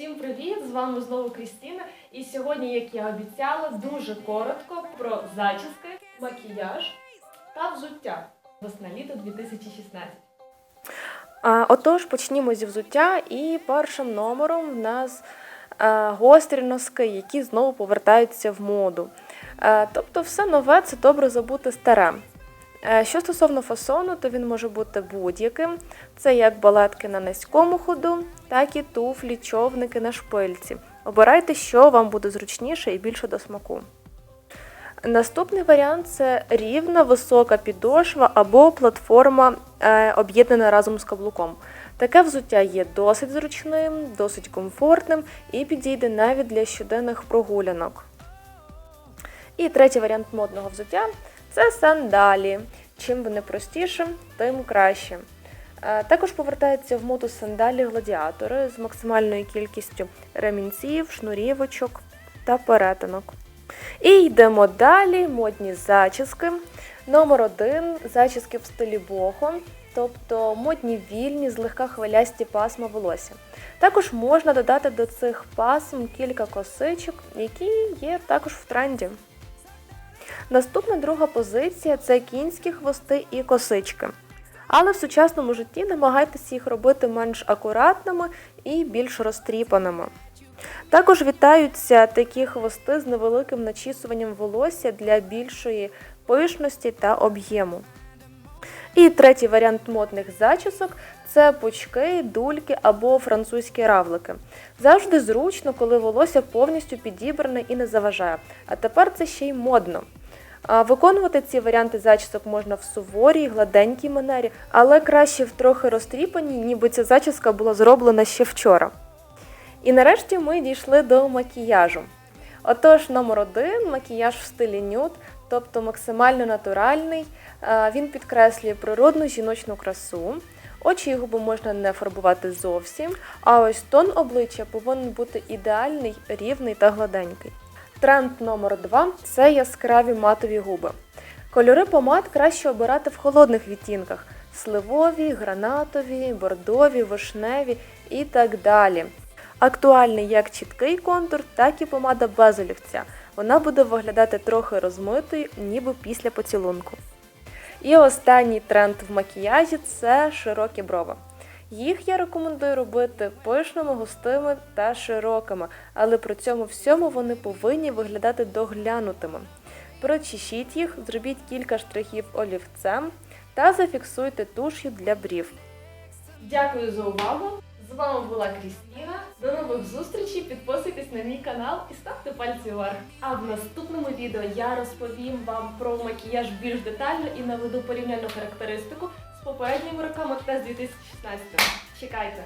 Всім привіт! З вами знову Крістіна. І сьогодні, як я обіцяла, дуже коротко про зачіски, макіяж та взуття весна літо 2016. А, Отож, почнімо зі взуття, і першим номером в нас е, гострі носки, які знову повертаються в моду. Е, Тобто, все нове це добре забути старе. Е, Що стосовно фасону, то він може бути будь-яким. Це як балетки на низькому ходу, так і туфлі, човники на шпильці. Обирайте, що вам буде зручніше і більше до смаку. Наступний варіант це рівна висока підошва або платформа, е, об'єднана разом з каблуком. Таке взуття є досить зручним, досить комфортним і підійде навіть для щоденних прогулянок. І третій варіант модного взуття це сандалі. Чим вони простіше, тим краще. Також повертаються в моду сандалі гладіатори з максимальною кількістю ремінців, шнурівочок та перетинок. І йдемо далі. Модні зачіски. Номер один зачіски в стилі бохо, тобто модні вільні, злегка хвилясті пасма волосся. Також можна додати до цих пасм кілька косичок, які є також в тренді. Наступна друга позиція це кінські хвости і косички. Але в сучасному житті намагайтеся їх робити менш акуратними і більш розтріпаними. Також вітаються такі хвости з невеликим начісуванням волосся для більшої пишності та об'єму. І третій варіант модних зачісок це пучки, дульки або французькі равлики. Завжди зручно, коли волосся повністю підібране і не заважає. А тепер це ще й модно. Виконувати ці варіанти зачісок можна в суворій, гладенькій манері, але краще в трохи розтріпаній, ніби ця зачіска була зроблена ще вчора. І нарешті ми дійшли до макіяжу. Отож, номер один макіяж в стилі нюд, тобто максимально натуральний. Він підкреслює природну жіночну красу. Очі і губи можна не фарбувати зовсім, а ось тон обличчя повинен бути ідеальний, рівний та гладенький. Тренд номер два це яскраві матові губи. Кольори помад краще обирати в холодних відтінках: сливові, гранатові, бордові, вишневі і так далі. Актуальний як чіткий контур, так і помада без олівця. Вона буде виглядати трохи розмитою, ніби після поцілунку. І останній тренд в макіяжі це широкі брови. Їх я рекомендую робити пишними, густими та широкими, але при цьому всьому вони повинні виглядати доглянутими. Прочешіть їх, зробіть кілька штрихів олівцем та зафіксуйте туш'ю для брів. Дякую за увагу! З вами була Крістіна. До нових зустрічей. Підписуйтесь на мій канал і ставте пальці вверх. А в наступному відео я розповім вам про макіяж більш детально і наведу порівняльну характеристику з попередніми роками та з 2016. Чекайте!